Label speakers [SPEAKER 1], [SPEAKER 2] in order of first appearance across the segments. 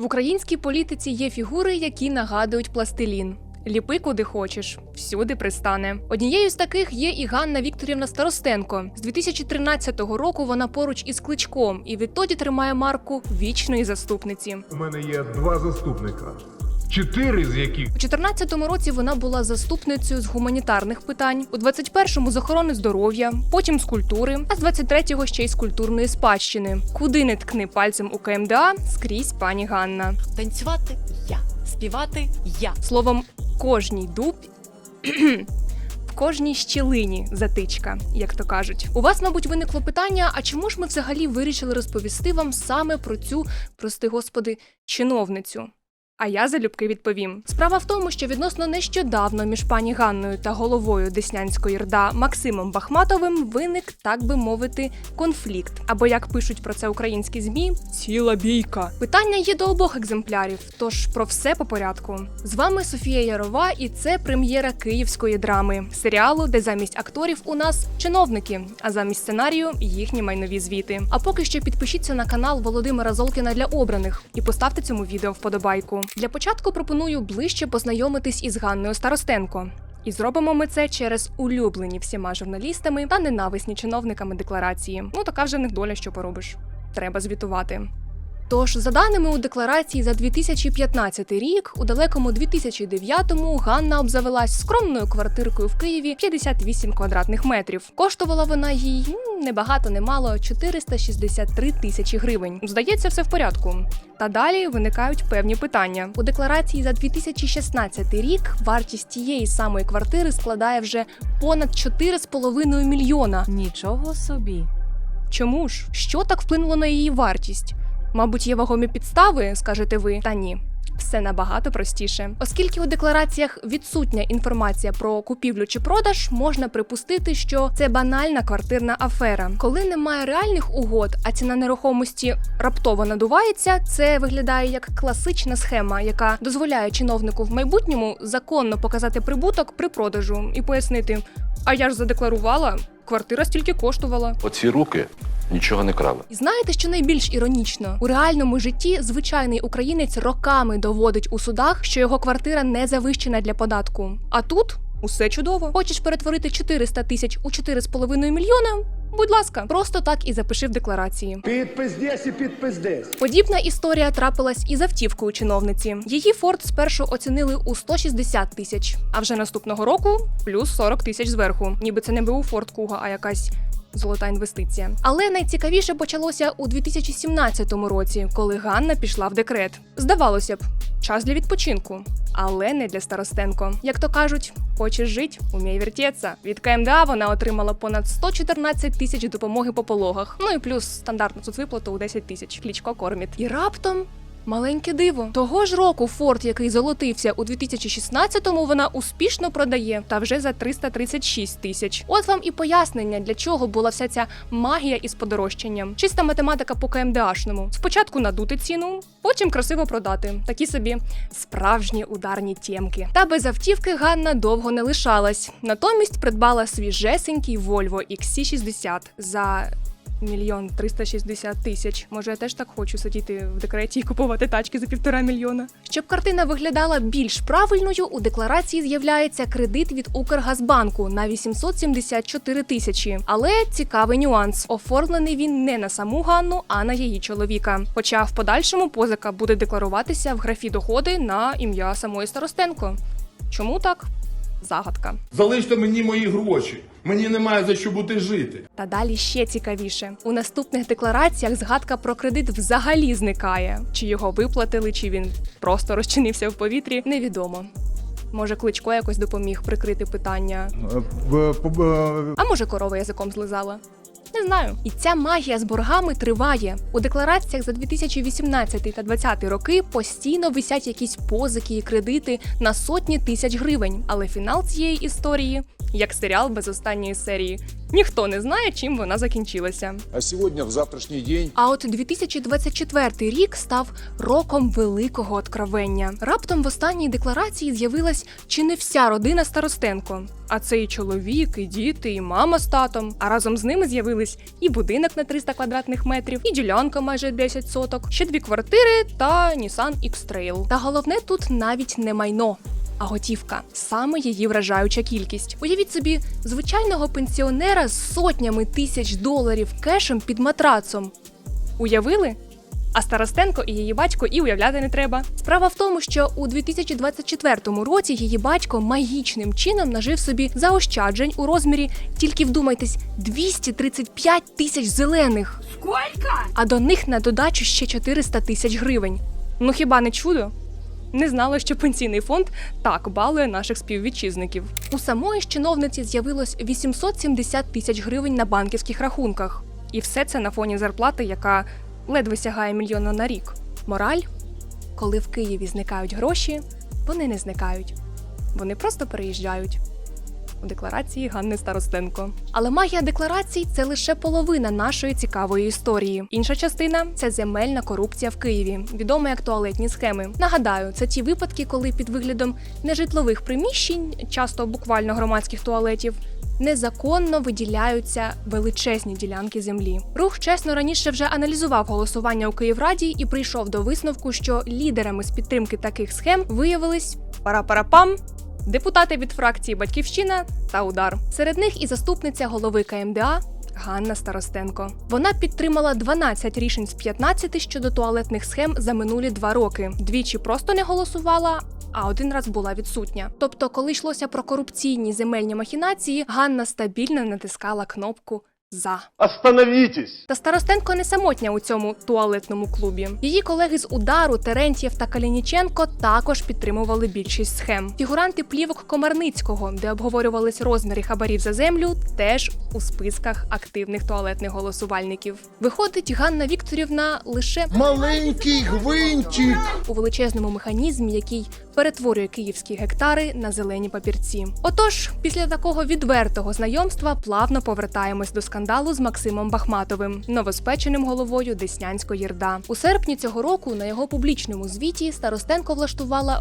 [SPEAKER 1] В українській політиці є фігури, які нагадують пластилін. Ліпи куди хочеш, всюди пристане. Однією з таких є і Ганна Вікторівна Старостенко. З 2013 року вона поруч із кличком і відтоді тримає марку вічної заступниці.
[SPEAKER 2] У мене є два заступника, чотири з яких
[SPEAKER 1] У 2014 році вона була заступницею з гуманітарних питань, у 21-му з охорони здоров'я, потім з культури, а з 23-го ще й з культурної спадщини. Куди не ткни пальцем у КМДА, скрізь пані Ганна.
[SPEAKER 3] Танцювати я, співати я.
[SPEAKER 1] Словом, кожній дуб. В кожній щілині затичка, як то кажуть. У вас, мабуть, виникло питання: а чому ж ми взагалі вирішили розповісти вам саме про цю, прости господи, чиновницю? А я залюбки відповім. Справа в тому, що відносно нещодавно між пані Ганною та головою Деснянської РДА Максимом Бахматовим виник, так би мовити, конфлікт. Або як пишуть про це українські змі, ціла бійка. Питання є до обох екземплярів, тож про все по порядку. З вами Софія Ярова, і це прем'єра київської драми серіалу, де замість акторів у нас чиновники, а замість сценарію їхні майнові звіти. А поки що підпишіться на канал Володимира Золкіна для обраних і поставте цьому відео вподобайку. Для початку пропоную ближче познайомитись із Ганною Старостенко. І зробимо ми це через улюблені всіма журналістами та ненависні чиновниками декларації. Ну така вже в них доля, що поробиш. Треба звітувати. Тож, за даними у декларації за 2015 рік, у далекому 2009-му Ганна обзавелась скромною квартиркою в Києві 58 квадратних метрів. Коштувала вона їй м, не багато, не мало 463 тисячі гривень. Здається, все в порядку. Та далі виникають певні питання. У декларації за 2016 рік вартість тієї самої квартири складає вже понад 4,5 мільйона.
[SPEAKER 3] Нічого собі.
[SPEAKER 1] Чому ж? Що так вплинуло на її вартість? Мабуть, є вагомі підстави, скажете ви, та ні. Все набагато простіше, оскільки у деклараціях відсутня інформація про купівлю чи продаж, можна припустити, що це банальна квартирна афера. Коли немає реальних угод, а ціна нерухомості раптово надувається, це виглядає як класична схема, яка дозволяє чиновнику в майбутньому законно показати прибуток при продажу і пояснити: а я ж задекларувала, квартира стільки коштувала.
[SPEAKER 4] Оці руки нічого не крали.
[SPEAKER 1] І знаєте, що найбільш іронічно? У реальному житті звичайний українець роками доводить у судах, що його квартира не завищена для податку. А тут усе чудово. Хочеш перетворити 400 тисяч у 4,5 мільйона? Будь ласка, просто так і запиши в декларації.
[SPEAKER 5] Підпис десь і підпис десь.
[SPEAKER 1] Подібна історія трапилась і з автівкою чиновниці. Її форт спершу оцінили у 160 тисяч, а вже наступного року плюс 40 тисяч зверху. Ніби це не був Форт Куга, а якась. Золота інвестиція. Але найцікавіше почалося у 2017 році, коли Ганна пішла в декрет. Здавалося б, час для відпочинку, але не для Старостенко. Як то кажуть, хочеш жить, умій вертеться. Від КМДА вона отримала понад 114 тисяч допомоги по пологах. Ну і плюс стандартну соцвиплату у 10 тисяч. Клічко корміт. І раптом. Маленьке диво. Того ж року Форд, який золотився у 2016-му, вона успішно продає та вже за 336 тисяч. От вам і пояснення, для чого була вся ця магія із подорожчанням. Чиста математика по КМДАшному. Спочатку надути ціну, потім красиво продати. Такі собі справжні ударні тємки. Та без автівки Ганна довго не лишалась. Натомість придбала свіжесенький Volvo XC60 за Мільйон 360 тисяч. Може, я теж так хочу сидіти в декреті і купувати тачки за півтора мільйона. Щоб картина виглядала більш правильною, у декларації з'являється кредит від Укргазбанку на 874 тисячі. Але цікавий нюанс: оформлений він не на саму Ганну, а на її чоловіка. Хоча в подальшому позика буде декларуватися в графі доходи на ім'я самої Старостенко. Чому так? Загадка.
[SPEAKER 6] Залиште мені мої гроші. Мені немає за що бути жити.
[SPEAKER 1] Та далі ще цікавіше. У наступних деклараціях згадка про кредит взагалі зникає. Чи його виплатили, чи він просто розчинився в повітрі, невідомо. Може, кличко якось допоміг прикрити питання,
[SPEAKER 2] в- по- е,
[SPEAKER 1] а може, корова язиком злизала. Не знаю. І ця магія з боргами триває. У деклараціях за 2018 та 2020 роки постійно висять якісь позики і кредити на сотні тисяч гривень. Але фінал цієї історії як серіал без останньої серії. Ніхто не знає, чим вона закінчилася.
[SPEAKER 7] А сегодня, в завтрашний день,
[SPEAKER 1] А от 2024 рік став роком великого откровення. Раптом в останній декларації з'явилась чи не вся родина Старостенко. А це і чоловік, і діти, і мама з татом. А разом з ними з'явились і будинок на 300 квадратних метрів, і ділянка майже 10 соток, ще дві квартири та Nissan X-Trail. Та головне тут навіть не майно. А готівка саме її вражаюча кількість. Уявіть собі звичайного пенсіонера з сотнями тисяч доларів кешем під матрацом. Уявили? А Старостенко і її батько і уявляти не треба. Справа в тому, що у 2024 році її батько магічним чином нажив собі заощаджень у розмірі, тільки вдумайтесь, 235 тисяч зелених. Скільки? А до них на додачу ще 400 тисяч гривень. Ну хіба не чудо? Не знала, що пенсійний фонд так балує наших співвітчизників. У самої ж чиновниці з'явилось 870 тисяч гривень на банківських рахунках. І все це на фоні зарплати, яка ледве сягає мільйона на рік. Мораль, коли в Києві зникають гроші, вони не зникають. Вони просто переїжджають. У декларації Ганни Старостенко. Але магія декларацій це лише половина нашої цікавої історії. Інша частина це земельна корупція в Києві, відома як туалетні схеми. Нагадаю, це ті випадки, коли під виглядом нежитлових приміщень, часто буквально громадських туалетів, незаконно виділяються величезні ділянки землі. Рух чесно раніше вже аналізував голосування у Київраді і прийшов до висновку, що лідерами з підтримки таких схем виявились пара-парапам. Депутати від фракції Батьківщина та удар. Серед них і заступниця голови КМДА Ганна Старостенко. Вона підтримала 12 рішень з 15 щодо туалетних схем за минулі два роки. Двічі просто не голосувала. А один раз була відсутня. Тобто, коли йшлося про корупційні земельні махінації, Ганна стабільно натискала кнопку за.
[SPEAKER 8] Остановитесь!
[SPEAKER 1] Та Старостенко не самотня у цьому туалетному клубі. Її колеги з удару Терентьєв та Калініченко також підтримували більшість схем. Фігуранти плівок Комарницького, де обговорювались розміри хабарів за землю, теж у списках активних туалетних голосувальників. Виходить, Ганна Вікторівна лише
[SPEAKER 7] маленький гвинтик.
[SPEAKER 1] у величезному механізмі, який перетворює київські гектари на зелені папірці. Отож, після такого відвертого знайомства плавно повертаємось до скандалу з Максимом Бахматовим, новоспеченим головою Деснянської РДА. У серпні цього року на його публічному звіті Старостенко влаштувала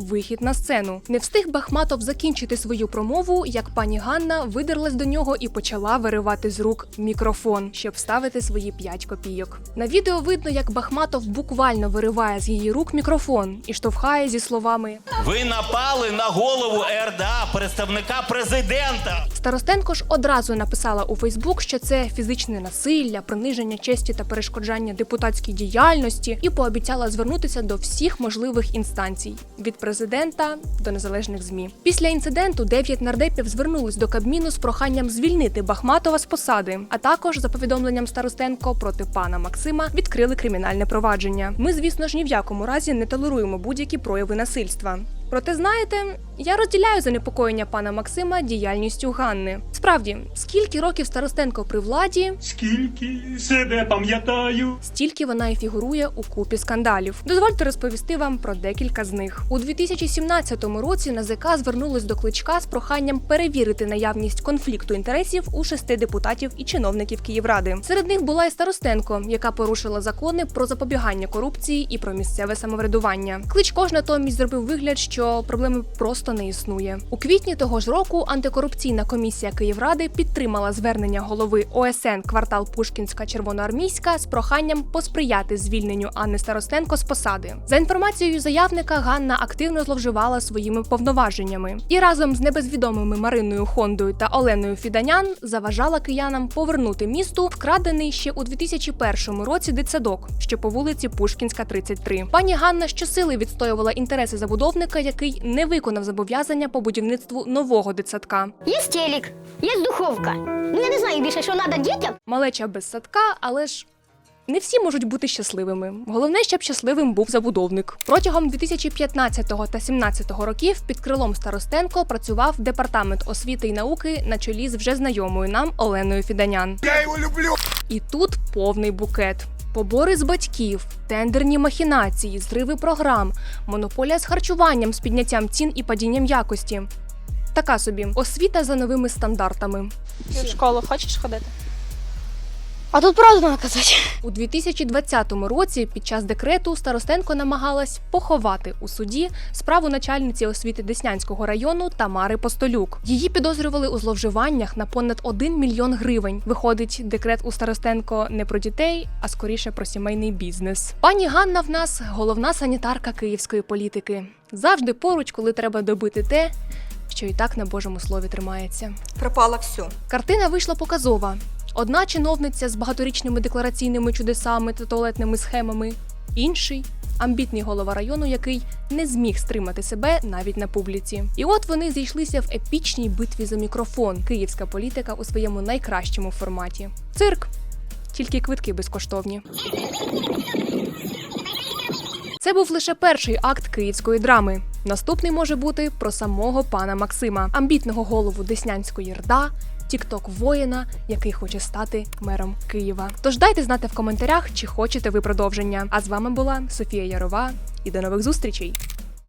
[SPEAKER 1] вихід на сцену. Не встиг Бахматов закінчити свою промову, як пані Ганна видерлась до нього і почала виривати з рук мікрофон, щоб вставити свої 5 копійок. На відео видно, як Бахматов буквально вириває з її рук мікрофон і штовхає зі словами
[SPEAKER 9] Ви напали на голову РДА, представника президента.
[SPEAKER 1] Старостенко ж одразу написала у Фейсбук, що це фізичне насилля, приниження честі та перешкоджання депутатській діяльності, і пообіцяла звернутися до всіх можливих інстанцій від президента до незалежних змі. Після інциденту дев'ять нардепів звернулись до Кабміну з проханням звільнити Бахматова з посади, а також за повідомленням Старостенко проти пана Максима відкрили кримінальне провадження. Ми, звісно ж, ні в якому разі не толеруємо будь-які прояви насильства. Проте, знаєте, я розділяю занепокоєння пана Максима діяльністю Ганни. Справді, скільки років Старостенко при владі,
[SPEAKER 8] Скільки себе пам'ятаю.
[SPEAKER 1] стільки вона і фігурує у купі скандалів. Дозвольте розповісти вам про декілька з них. У 2017 році НАЗК звернулось до кличка з проханням перевірити наявність конфлікту інтересів у шести депутатів і чиновників Київради. Серед них була і Старостенко, яка порушила закони про запобігання корупції і про місцеве самоврядування. Кличко ж натомість зробив вигляд, що проблеми просто не існує. У квітні того ж року антикорупційна комісія Київради підтримала звернення голови ОСН квартал Пушкінська Червоноармійська з проханням посприяти звільненню Анни Старостенко з посади. За інформацією заявника, Ганна активно зловживала своїми повноваженнями і разом з небезвідомими Мариною Хондою та Оленою Фіданян заважала киянам повернути місту вкрадений ще у 2001 році дитсадок, що по вулиці Пушкінська, 33. Пані Ганна щосили відстоювала інтереси забудовника, який не виконав зобов'язання по будівництву нового дитсадка.
[SPEAKER 10] Є телек, є духовка. Ну я не знаю більше, що треба дітям.
[SPEAKER 1] Малеча без садка, але ж. Не всі можуть бути щасливими. Головне, щоб щасливим був забудовник. Протягом 2015 та 2017 років під крилом Старостенко працював департамент освіти і науки на чолі з вже знайомою нам Оленою Фіданян.
[SPEAKER 7] Я його люблю.
[SPEAKER 1] І тут повний букет. Побори з батьків, тендерні махінації, зриви програм, монополія з харчуванням з підняттям цін і падінням якості. Така собі освіта за новими стандартами.
[SPEAKER 11] В школу хочеш ходити?
[SPEAKER 10] А тут правду наказати.
[SPEAKER 1] У 2020 році під час декрету Старостенко намагалась поховати у суді справу начальниці освіти Деснянського району Тамари Постолюк. Її підозрювали у зловживаннях на понад 1 мільйон гривень. Виходить, декрет у Старостенко не про дітей, а скоріше про сімейний бізнес. Пані Ганна в нас головна санітарка київської політики. Завжди поруч, коли треба добити те, що і так на Божому слові тримається.
[SPEAKER 11] Пропало все.
[SPEAKER 1] Картина вийшла показова. Одна чиновниця з багаторічними деклараційними чудесами та туалетними схемами, інший амбітний голова району, який не зміг стримати себе навіть на публіці. І от вони зійшлися в епічній битві за мікрофон. Київська політика у своєму найкращому форматі. Цирк, тільки квитки безкоштовні. Це був лише перший акт київської драми. Наступний може бути про самого пана Максима, амбітного голову Деснянської РДА, тікток воїна, який хоче стати мером Києва. Тож дайте знати в коментарях, чи хочете ви продовження. А з вами була Софія Ярова і до нових зустрічей.